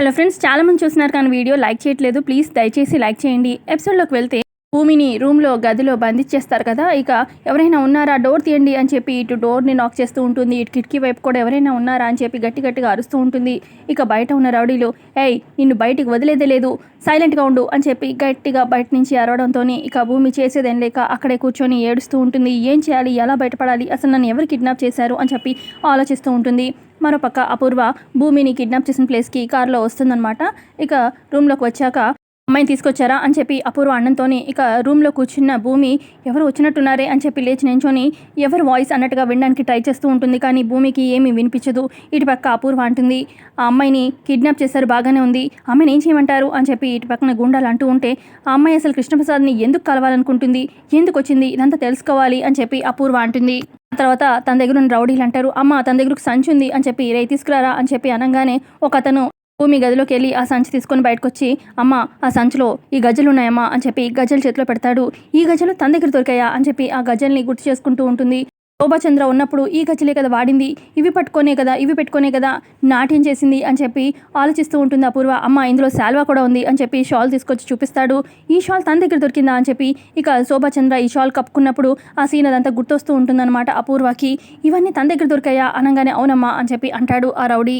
Hello friends చాలా మంది చూస్తున్నారు కానీ వీడియో లైక్ చేయట్లేదు. ప్లీజ్ దయచేసి లైక్ చేయండి. ఎపిసోడ్లోకి వెళ్తే భూమిని రూమ్లో గదిలో బంధించేస్తారు కదా. ఇక ఎవరైనా ఉన్నారా? డోర్ తీయండి అని చెప్పి ఇటు డోర్ని నాక్ చేస్తూ ఉంటుంది. ఇటు కిటికీ వైపు కూడా ఎవరైనా ఉన్నారా అని చెప్పి గట్టి గట్టిగా అరుస్తూ ఉంటుంది. ఇక బయట ఉన్న రౌడీలు ఏయ్ నిన్ను బయటికి వదిలేదే లేదు. సైలెంట్గా ఉండు అని చెప్పి గట్టిగా బయట నుంచి అరవడంతో ఇక భూమి చేసేదేం లేక అక్కడే కూర్చొని ఏడుస్తూ ఉంటుంది. ఏం చేయాలి? ఎలా బయటపడాలి? అసలు నన్ను ఎవరు కిడ్నాప్ చేశారు? అని చెప్పి ఆలోచిస్తూ ఉంటుంది. మరోపక్క అపూర్వ భూమిని కిడ్నాప్ చేసిన ప్లేస్కి కారులో వస్తుందన్నమాట. ఇక రూమ్లోకి వచ్చాక అమ్మాయిని తీసుకొచ్చారా అని చెప్పి అపూర్వ అన్నంతోని ఇక రూమ్లో కూర్చున్న భూమి ఎవరు వచ్చినట్టున్నారే అని చెప్పి లేచి నించొని ఎవరు వాయిస్ అన్నట్టుగా వినడానికి ట్రై చేస్తూ ఉంటుంది కానీ భూమికి ఏమీ వినిపించదు. ఇటు పక్క అపూర్వ అంటుంది ఆ అమ్మాయిని కిడ్నాప్ చేశారు బాగానే ఉంది. అమ్మాయిని ఏం చేయమంటారు? అని చెప్పి ఇటు పక్కన గుండాలు అంటూ ఉంటే ఆ అమ్మాయి అసలు కృష్ణప్రసాద్ని ఎందుకు కలవాలనుకుంటుంది? ఎందుకు వచ్చింది? ఇదంతా తెలుసుకోవాలి అని చెప్పి అపూర్వ అంటుంది. తర్వాత తన దగ్గర ఉన్న రౌడీలు అంటారు అమ్మ తన దగ్గరకు సంచి ఉంది అని చెప్పి రే తీసుకురారా అని చెప్పి అనగానే ఒక అతను భూమి గదిలోకి వెళ్ళి ఆ సంచి తీసుకొని బయటకు వచ్చి అమ్మ ఆ సంచిలో ఈ గజ్జలు ఉన్నాయమ్మా అని చెప్పి గజ్జలు చేతిలో పెడతాడు. ఈ గజ్జలు తన దగ్గర దొరికాయా అని చెప్పి ఆ గజ్జల్ని గుర్తు చేసుకుంటూ ఉంటుంది. శోభాచంద్ర ఉన్నప్పుడు ఈ గచ్చిలే కదా వాడింది. ఇవి పట్టుకోనే కదా ఇవి పెట్టుకోనే కదా నాట్యం చేసింది అని చెప్పి ఆలోచిస్తూ ఉంటుంది అపూర్వ. అమ్మ ఇందులో శాల్వా కూడా ఉంది అని చెప్పి షాల్ తీసుకొచ్చి చూపిస్తాడు. ఈ షాల్ తన దగ్గర దొరికిందా అని చెప్పి ఇక శోభాచంద్ర ఈ షాల్ కప్పుకున్నప్పుడు ఆ సీన్ అదంతా గుర్తొస్తూ ఉంటుందన్నమాట అపూర్వకి. ఇవన్నీ తన దగ్గర దొరికాయా? అనగానే అవునమ్మా అని చెప్పి అంటాడు ఆ రౌడీ.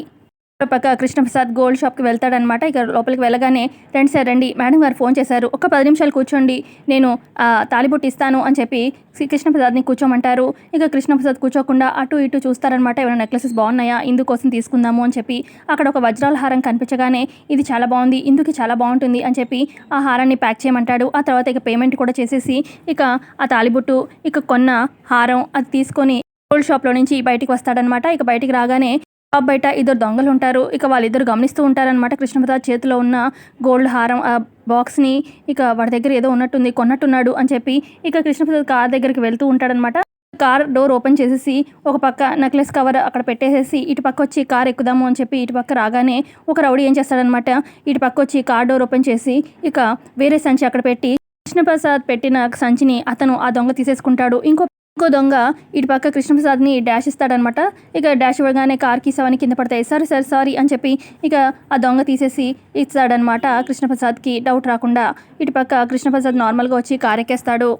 పక్క కృష్ణప్రసాద్ గోల్డ్ షాప్కి వెళ్తాడనమాట ఇక లోపలికి వెళ్ళగానే రండి సార్ రండి. మేడం గారు ఫోన్ చేశారు. ఒక పది నిమిషాలు కూర్చోండి. నేను ఆ, తాలిబొట్టు ఇస్తాను అని చెప్పి కృష్ణప్రసాద్ని కూర్చోమంటారు. ఇక కృష్ణప్రసాద్ కూర్చోకుండా అటు ఇటు చూస్తారనమాట ఏమైనా నెక్లెసెస్ బాగున్నాయా ఇందుకోసం తీసుకుందాము అని చెప్పి అక్కడ ఒక వజ్రాల హారం కనిపించగానే ఇది చాలా బాగుంది ఇందుకు చాలా బాగుంటుంది అని చెప్పి ఆ హారాన్ని ప్యాక్ చేయమంటాడు. ఆ తర్వాత ఇక పేమెంట్ కూడా చేసేసి ఇక ఆ తాలిబొట్టు ఇక కొన్న హారం అది తీసుకొని గోల్డ్ షాప్లో నుంచి బయటికి వస్తాడనమాట ఇక బయటికి రాగానే షాప్ బయట ఇద్దరు దొంగలు ఉంటారు. ఇక వాళ్ళిద్దరు గమనిస్తూ ఉంటారనమాట కృష్ణప్రసాద్ చేతిలో ఉన్న గోల్డ్ హారం ఆ బాక్స్ని ఇక వాడి దగ్గర ఏదో ఉన్నట్టుంది కొన్నట్టున్నాడు అని చెప్పి ఇక కృష్ణప్రసాద్ కార్ దగ్గరికి వెళ్తూ ఉంటాడనమాట కార్ డోర్ ఓపెన్ చేసేసి ఒక పక్క నెక్లెస్ కవర్ అక్కడ పెట్టేసేసి ఇటు పక్క వచ్చి కార్ ఎక్కుదాము అని చెప్పి ఇటు పక్క రాగానే ఒక రౌడీ ఏం చేస్తాడనమాట ఇటు పక్క వచ్చి కార్ డోర్ ఓపెన్ చేసి ఇక వేరే సంచి అక్కడ పెట్టి కృష్ణప్రసాద్ పెట్టిన సంచిని అతను ఆ దొంగ తీసేసుకుంటాడు. ఇంకో ఇంకో దొంగ ఇటు పక్క కృష్ణప్రసాద్ని డాష్ ఇస్తాడనమాట. ఇక డాష్ ఇవ్వగానే కార్కి సవని కింద పడతాయి. సారీ సార్ సారీ అని చెప్పి ఇక ఆ దొంగ తీసేసి ఇస్తాడనమాట కృష్ణప్రసాద్కి. డౌట్ రాకుండా ఇటు పక్క కృష్ణప్రసాద్ నార్మల్గా వచ్చి కార్ ఎక్కేస్తాడు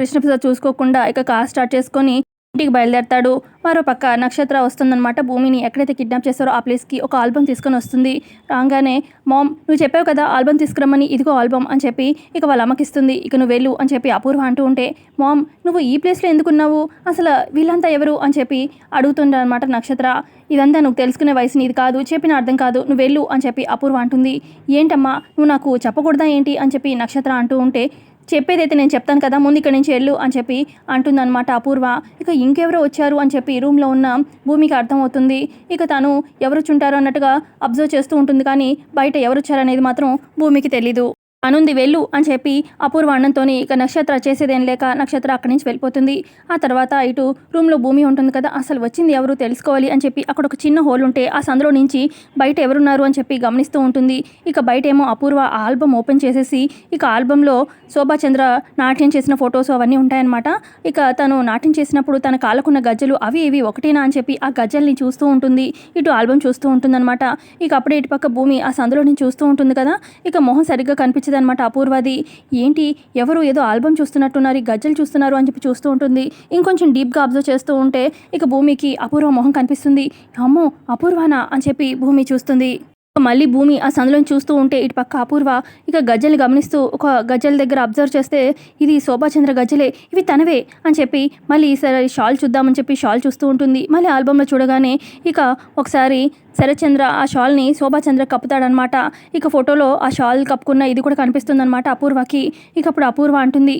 కృష్ణప్రసాద్ చూసుకోకుండా ఇక కార్ స్టార్ట్ చేసుకొని ఇంటికి బయలుదేరతాడు. మరో పక్క నక్షత్ర వస్తుందన్నమాట. భూమిని ఎక్కడైతే కిడ్నాప్ చేస్తారో ఆ ప్లేస్కి ఒక ఆల్బమ్ తీసుకొని వస్తుంది. రాగానే మామ్ నువ్వు చెప్పావు కదా ఆల్బమ్ తీసుకురమ్మని ఇదిగో ఆల్బమ్ అని చెప్పి ఇక వాళ్ళ అమ్మకి ఇస్తుంది. ఇక నువ్వు వెళ్ళు అని చెప్పి అపూర్వ అంటూ ఉంటే మామ్ నువ్వు ఈ ప్లేస్లో ఎందుకున్నావు అసలు వీళ్ళంతా ఎవరు? అని చెప్పి అడుగుతుండనమాట నక్షత్ర. ఇదంతా నువ్వు తెలుసుకునే వయసు నీది కాదు చెప్పిన అర్థం కాదు. నువ్వు వెళ్ళు అని చెప్పి అపూర్వ అంటుంది. ఏంటమ్మా నువ్వు నాకు చెప్పకూడదా ఏంటి? అని చెప్పి నక్షత్ర అంటూ ఉంటే చెప్పేదైతే నేను చెప్తాను కదా ముందు ఇక్కడ నుంచి వెళ్ళు అని చెప్పి అంటుందన్నమాట అపూర్వ. ఇక ఇంకెవరో వచ్చారు అని చెప్పి రూమ్లో ఉన్న భూమికి అర్థమవుతుంది. ఇక తను ఎవరు చుంటారు అన్నట్టుగా అబ్జర్వ్ చేస్తూ ఉంటుంది కానీ బయట ఎవరు వచ్చారనేది మాత్రం భూమికి తెలీదు. అనుంది వెళ్ళు అని చెప్పి అపూర్వ అన్నంతోని ఇక నక్షత్ర చేసేదేం లేక నక్షత్ర అక్కడి నుంచి వెళ్ళిపోతుంది. ఆ తర్వాత ఇటు రూమ్లో భూమి ఉంటుంది కదా అసలు వచ్చింది ఎవరు తెలుసుకోవాలి అని చెప్పి అక్కడ ఒక చిన్న హోల్ ఉంటే ఆ సందులో నుంచి బయట ఎవరున్నారు అని చెప్పి గమనిస్తూ ఉంటుంది. ఇక బయట ఏమో అపూర్వ ఆల్బమ్ ఓపెన్ చేసేసి ఇక ఆల్బంలో శోభాచంద్ర నాట్యం చేసిన ఫొటోస్ అవన్నీ ఉంటాయన్నమాట. ఇక తను నాట్యం చేసినప్పుడు తన కాళ్ళకున్న గజ్జలు అవి ఇవి ఒకటేనా అని చెప్పి ఆ గజ్జల్ని చూస్తూ ఉంటుంది. ఇటు ఆల్బమ్ చూస్తూ ఉంటుందన్నమాట. ఇక అప్పుడే ఇటు పక్క భూమి ఆ సందులో నుంచి చూస్తూ ఉంటుంది కదా ఇక మొహం సరిగ్గా కనిపించదు అనమాట అపూర్వది ఏంటి? ఎవరు ఏదో ఆల్బమ్ చూస్తున్నట్టున్నారు ఈ గజ్జలు చూస్తున్నారు అని చెప్పి చూస్తూ ఉంటుంది. ఇంకొంచెం డీప్గా అబ్జర్వ్ చేస్తూ ఉంటే ఇక భూమికి అపూర్వ మొహం కనిపిస్తుంది. అమ్మో అపూర్వనా? అని చెప్పి భూమి చూస్తుంది. మళ్ళీ భూమి ఆ సందులను చూస్తూ ఉంటే ఇటు పక్క అపూర్వ ఇక గజ్జల్ని గమనిస్తూ ఒక గజ్జల దగ్గర అబ్జర్వ్ చేస్తే ఇది శోభాచంద్ర గజ్జలే ఇవి తనవే అని చెప్పి మళ్ళీ సరే షాల్ చూద్దామని చెప్పి షాల్ చూస్తూ ఉంటుంది. మళ్ళీ ఆల్బంలో చూడగానే ఇక ఒకసారి శరత్చంద్ర ఆ షాల్ని శోభాచంద్ర కప్పుతాడనమాట. ఇక ఫోటోలో ఆ షాల్ కప్పుకున్న ఇది కూడా కనిపిస్తుందన్నమాట అపూర్వకి. ఇక అప్పుడు అపూర్వ అంటుంది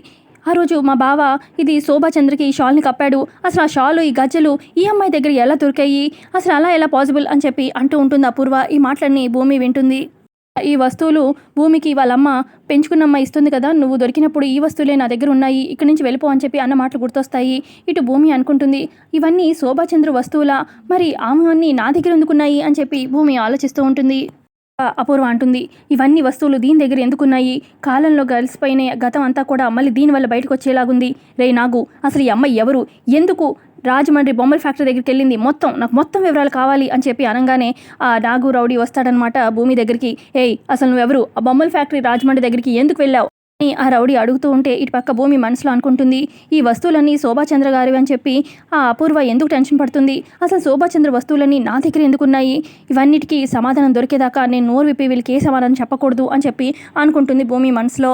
ఆ రోజు మా బావ ఇది శోభాచంద్రకి ఈ షాల్ని కప్పాడు. అసలు ఆ షాలు ఈ గజ్జలు ఈ అమ్మాయి దగ్గర ఎలా దొరికాయి? అసలు అలా ఎలా పాసిబుల్ అని చెప్పి అంటూ ఉంటుంది అపూర్వ. ఈ మాటలన్నీ భూమి వింటుంది. ఈ వస్తువులు భూమికి వాళ్ళమ్మ పెంచుకున్నమ్మ ఇస్తుంది కదా నువ్వు దొరికినప్పుడు ఈ వస్తువులే నా దగ్గర ఉన్నాయి ఇక్కడి నుంచి వెళ్ళిపో అని చెప్పి అన్న మాటలు గుర్తొస్తాయి. ఇటు భూమి అనుకుంటుంది. ఇవన్నీ శోభాచంద్ర వస్తువులా? మరి ఆమె అన్నీ నా దగ్గర ఎందుకున్నాయి అని చెప్పి భూమి ఆలోచిస్తూ ఉంటుంది. అపూర్వ అంటుంది. ఇవన్నీ వస్తువులు దీని దగ్గర ఎందుకున్నాయి? కాలంలో కలిసిపోయిన గతం అంతా కూడా మళ్ళీ దీనివల్ల బయటకు వచ్చేలాగుంది రే నాగు అసలు ఈ అమ్మాయి ఎవరు? ఎందుకు రాజమండ్రి బొమ్మల ఫ్యాక్టరీ దగ్గరికి వెళ్ళింది? మొత్తం నాకు మొత్తం వివరాలు కావాలి అని చెప్పి అనగానే ఆ నాగు రౌడీ వస్తాడనమాట భూమి దగ్గరికి. ఏయ్ అసలు నువ్వెవరు? ఆ బొమ్మల ఫ్యాక్టరీ రాజమండ్రి దగ్గరికి ఎందుకు వెళ్ళావు? అని ఆ రౌడీ అడుగుతూ ఉంటే ఇటు పక్క భూమి మనసులో అనుకుంటుంది. ఈ వస్తువులన్నీ శోభాచంద్ర గారివి అని చెప్పి ఆ అపూర్వ ఎందుకు టెన్షన్ పడుతుంది? అసలు శోభాచంద్ర వస్తువులన్నీ నా దగ్గర ఎందుకున్నాయి? ఇవన్నిటికీ సమాధానం దొరికేదాకా నేను నోరు విప్పి వీళ్ళకి ఏ సమాధానం చెప్పకూడదు అని చెప్పి అనుకుంటుంది భూమి మనసులో.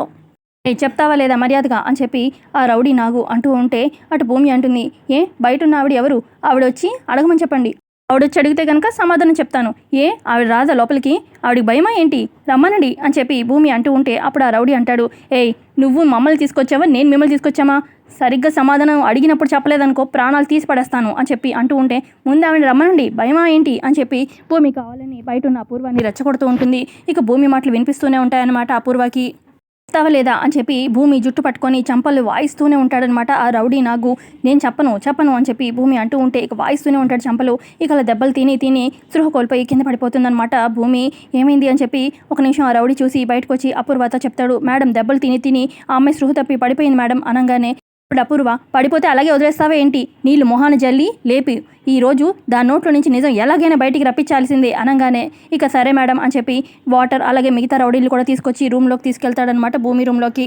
చెప్తావా లేదా మర్యాదగా అని చెప్పి ఆ రౌడీ నాగు అంటూ ఉంటే అటు భూమి అంటుంది. ఏ? బయట ఉన్న ఆవిడ ఎవరు? ఆవిడ వచ్చి అడగమని చెప్పండి. ఆవిడ వచ్చి అడిగితే కనుక సమాధానం చెప్తాను. ఏ? ఆవిడ రాదా లోపలికి. ఆవిడకి భయమా ఏంటి? రమ్మనండి అని చెప్పి భూమి అంటూ ఉంటే అప్పుడు ఆ రౌడీ అంటాడు. ఏయ్ నువ్వు మమ్మల్ని తీసుకొచ్చావా? నేను మిమ్మల్ని తీసుకొచ్చామా? సరిగ్గా సమాధానం అడిగినప్పుడు చెప్పలేదనుకో ప్రాణాలు తీసి పడేస్తాను అని చెప్పి అంటూ ఉంటే ముందు ఆవిడ రమ్మనండి భయమా ఏంటి? అని చెప్పి భూమి కావాలని బయట ఉన్న అపూర్వాన్ని రెచ్చగొడుతూ ఉంటుంది. ఇక భూమి మాటలు వినిపిస్తూనే ఉంటాయన్నమాట అపూర్వకి. చెప్తావా లేదా అని చెప్పి భూమి జుట్టు పట్టుకొని చంపలు వాయిస్తూనే ఉంటాడనమాట ఆ రౌడీ నాగు. నేను చెప్పను చెప్పను అని చెప్పి భూమి అంటూ ఉంటే ఇక వాయిస్తూనే ఉంటాడు చంపలు. ఇక అలా దెబ్బలు తిని తిని స్పృహ కోల్పోయి కింద పడిపోతుందనమాట భూమి. ఏమైంది? అని చెప్పి ఒక నిమిషం ఆ రౌడీ చూసి బయటకు వచ్చి అపూర్వత చెప్తాడు. మేడం దెబ్బలు తిని తిని ఆ అమ్మాయి స్పృహ తప్పి పడిపోయింది మేడం అనగానే ఇప్పుడు అపూర్వ పడిపోతే అలాగే వదిలేస్తావా ఏంటి? నీళ్ళు మొహాన జల్లి లేపి ఈ రోజు దాని నోట్లో నుంచి నిజం ఎలాగైనా బయటికి రప్పించాల్సిందే అనగానే. ఇక సరే మేడం అని చెప్పి వాటర్ అలాగే మిగతా రౌడీలు కూడా తీసుకొచ్చి రూమ్లోకి తీసుకెళ్తాడనమాట భూమి రూమ్లోకి.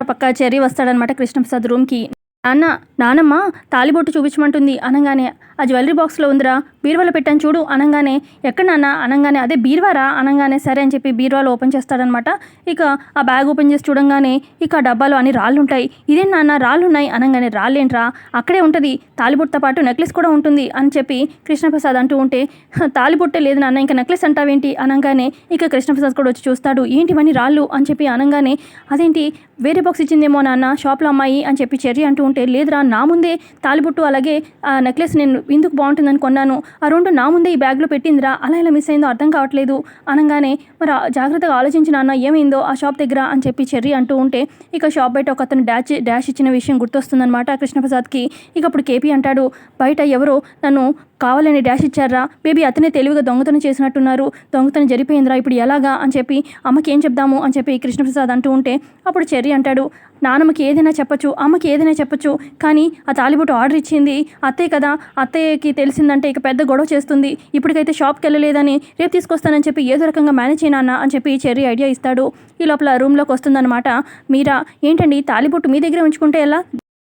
పక్క చెర్రీ వస్తాడనమాట కృష్ణప్రసాద్ రూమ్కి. నాన్న నానమ్మ తాలిబొట్టు చూపించమంటుంది. అనగానే ఆ జ్యువెలరీ బాక్స్లో ఉందిరా. బీరువాలో పెట్టాను చూడు అనగానే. ఎక్కడ నాన్న? అనగానే అదే బీరువారా? అనగానే సరే అని చెప్పి బీరువాలో ఓపెన్ చేస్తాడనమాట ఇక ఆ బ్యాగ్ ఓపెన్ చేసి చూడంగానే ఇక ఆ డబ్బాలో అన్ని రాళ్ళు ఉంటాయి. ఇదేం నాన్న? రాళ్ళు ఉన్నాయి అనగానే రాళ్ళేంట్రా? అక్కడే ఉంటుంది. తాలిబొట్టుతో పాటు నెక్లెస్ కూడా ఉంటుంది అని చెప్పి కృష్ణప్రసాద్ అంటూ ఉంటే తాలిబొట్టే లేదు నాన్న. ఇంకా నెక్లెస్ అంటావేంటి? అనగానే ఇక కృష్ణప్రసాద్ కూడా వచ్చి చూస్తాడు. ఏంటివన్నీ రాళ్ళు? అని చెప్పి అనగానే అదేంటి? వేరే బాక్స్ ఇచ్చిందేమో నాన్న. షాప్లో అమ్మాయి అని చెప్పి చెర్రీ అంటూ ఉంటే లేదురా నా ముందే తాలిబుట్టు అలాగే ఆ నెక్లెస్ నేను ఇందుకు బాగుంటుందని కొన్నాను? ఆ రెండు నా ముందే ఈ బ్యాగ్లో పెట్టిందిరా అలా ఇలా మిస్ అయిందో అర్థం కావట్లేదు. అనగానే మరి జాగ్రత్తగా ఆలోచించిన అన్న ఏమైందో ఆ షాప్ దగ్గర అని చెప్పి చెర్రీ అంటూ ఉంటే ఇక షాప్ బయట ఒక అతను డాష్ డాష్ ఇచ్చిన విషయం గుర్తొస్తుందన్నమాట కృష్ణప్రసాద్కి. ఇక అప్పుడు కేపీ అంటాడు బయట ఎవరో నన్ను కావాలని డాష్ ఇచ్చారా? బేబీ అతనే తెలివిగా దొంగతనం చేసినట్టున్నారు. దొంగతనం జరిపోయిందిరా ఇప్పుడు ఎలాగా? అని చెప్పి అమ్మకి ఏం చెప్దాము? అని చెప్పి కృష్ణప్రసాద్ అంటూ ఉంటే అప్పుడు చెర్రీ అంటాడు నాన్నమ్మకి ఏదైనా చెప్పొచ్చు అమ్మకి ఏదైనా చెప్పొచ్చు కానీ ఆ తాలిబొట్టు ఆర్డర్ ఇచ్చింది అత్తయ్య కదా? అత్తయ్యకి తెలిసిందంటే ఇక పెద్ద గొడవ చేస్తుంది. ఇప్పటికైతే షాప్కి వెళ్ళలేదని రేపు తీసుకొస్తానని చెప్పి ఏదో రకంగా మేనేజ్ చేయనా అని చెప్పి చెర్రీ ఐడియా ఇస్తాడు. ఈ లోపల రూమ్లోకి వస్తుందన్నమాట మీరా. ఏంటండి? తాలిబొట్టు మీ దగ్గర ఉంచుకుంటే ఎలా?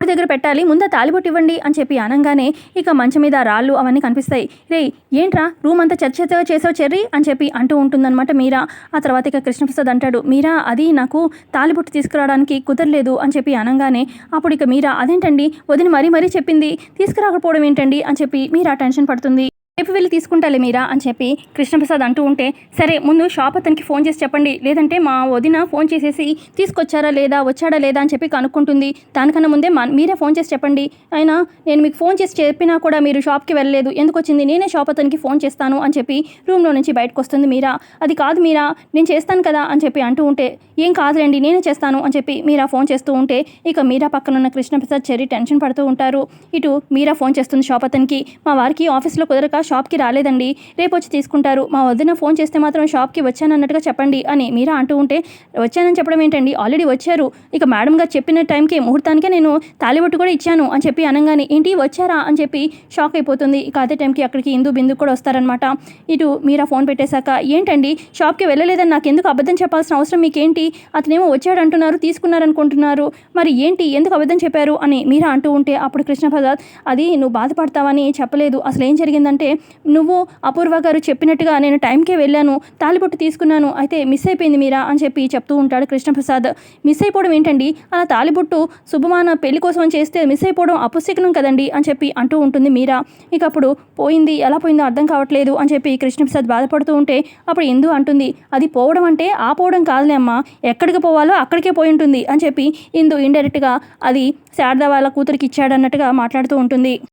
దగ్గర పెట్టాలి ముందు ఆ తాలిబొట్టు ఇవ్వండి అని చెప్పి అనగానే ఇక మంచం మీద రాళ్ళు అవన్నీ కనిపిస్తాయి. రే ఏంట్రా? రూమ్ అంతా చర్చ చేసావు చెర్రీ అని చెప్పి అంటూ ఉంటుందన్నమాట మీరా. ఆ తర్వాత ఇక కృష్ణప్రసాద్ అంటాడు మీరా అది నాకు తాలిబొట్టు తీసుకురావడానికి కుదరలేదు అని చెప్పి అనగానే అప్పుడు ఇక మీరా అదేంటండి? వదిన మరీ మరీ చెప్పింది తీసుకురాకపోవడం ఏంటండి? అని చెప్పి మీరా టెన్షన్ పడుతుంది. రేపు వెళ్ళి తీసుకుంటాలే మీరా అని చెప్పి కృష్ణప్రసాద్ అంటూ ఉంటే సరే ముందు షాప్ అతనికి ఫోన్ చేసి చెప్పండి లేదంటే మా వదిన ఫోన్ చేసేసి తీసుకొచ్చారా లేదా వచ్చాడా లేదా అని చెప్పి కనుక్కుంటుంది. దానికన్నా ముందే మా మీరే ఫోన్ చేసి చెప్పండి. అయినా నేను మీకు ఫోన్ చేసి చెప్పినా కూడా మీరు షాప్కి వెళ్ళలేదు. ఎందుకు వచ్చింది? నేనే షాప్ అతనికి ఫోన్ చేస్తాను అని చెప్పి రూమ్లో నుంచి బయటకు వస్తుంది మీరా. అది కాదు మీరా నేను చేస్తాను కదా అని చెప్పి అంటూ ఉంటే ఏం కాదులేండి నేనే చేస్తాను అని చెప్పి మీరా ఫోన్ చేస్తూ ఉంటే ఇక మీరా పక్కన ఉన్న కృష్ణప్రసాద్ చెర్రీ టెన్షన్ పడుతూ ఉంటారు. ఇటు మీరా ఫోన్ చేస్తుంది షాప్ అతనికి. మా వారికి ఆఫీస్లో కుదరక షాప్కి రాలేదండి. రేపు వచ్చి తీసుకుంటారు. మా వదిన ఫోన్ చేస్తే మాత్రం షాప్కి వచ్చానన్నట్టుగా చెప్పండి అని మీరా అంటూ ఉంటే వచ్చానని చెప్పడం ఏంటండి? ఆల్రెడీ వచ్చారు. ఇక మేడం గారు చెప్పిన టైంకి ముహూర్తానికే నేను తాలిబొట్టు కూడా ఇచ్చాను అని చెప్పి అనగానే ఏంటి? వచ్చారా? అని చెప్పి షాక్ అయిపోతుంది. ఇక అదే టైంకి అక్కడికి ఇందు బిందు కూడా వస్తారనమాట ఇటు మీరా ఫోన్ పెట్టేశాక ఏంటండి? షాప్కి వెళ్ళలేదని నాకు ఎందుకు అబద్ధం చెప్పాల్సిన అవసరం మీకేంటి? అతనేమో వచ్చాడు అంటున్నారు తీసుకున్నారనుకుంటున్నారు. మరి ఏంటి? ఎందుకు అబద్ధం చెప్పారు? అని మీరా అంటూ ఉంటే అప్పుడు కృష్ణప్రసాద్ అది నువ్వు బాధపడతావని చెప్పలేదు. అసలు ఏం జరిగిందంటే నువ్వు అపూర్వ గారు చెప్పినట్టుగా నేను టైంకే వెళ్ళాను తాలిబొట్టు తీసుకున్నాను అయితే మిస్ అయిపోయింది మీరా అని చెప్పి చెప్తూ ఉంటాడు కృష్ణప్రసాద్. మిస్ అయిపోవడం ఏంటండి? అలా తాలిబొట్టు శుభమాన పెళ్ళి కోసం చేస్తే మిస్ అయిపోవడం అపుశకనం కదండి అని చెప్పి అంటూ ఉంటుంది మీరా. ఇక అప్పుడు పోయింది ఎలా పోయిందో అర్థం కావట్లేదు అని చెప్పి కృష్ణప్రసాద్ బాధపడుతూ ఉంటే అప్పుడు ఎందు అంటుంది? అది పోవడం అంటే ఆ పోవడం కాదులే అమ్మా ఎక్కడికి పోవాలో అక్కడికే పోయి ఉంటుంది అని చెప్పి ఇందు ఇండైరెక్ట్గా అది శారదా వాళ్ళ కూతురికి ఇచ్చాడన్నట్టుగా మాట్లాడుతూ ఉంటుంది.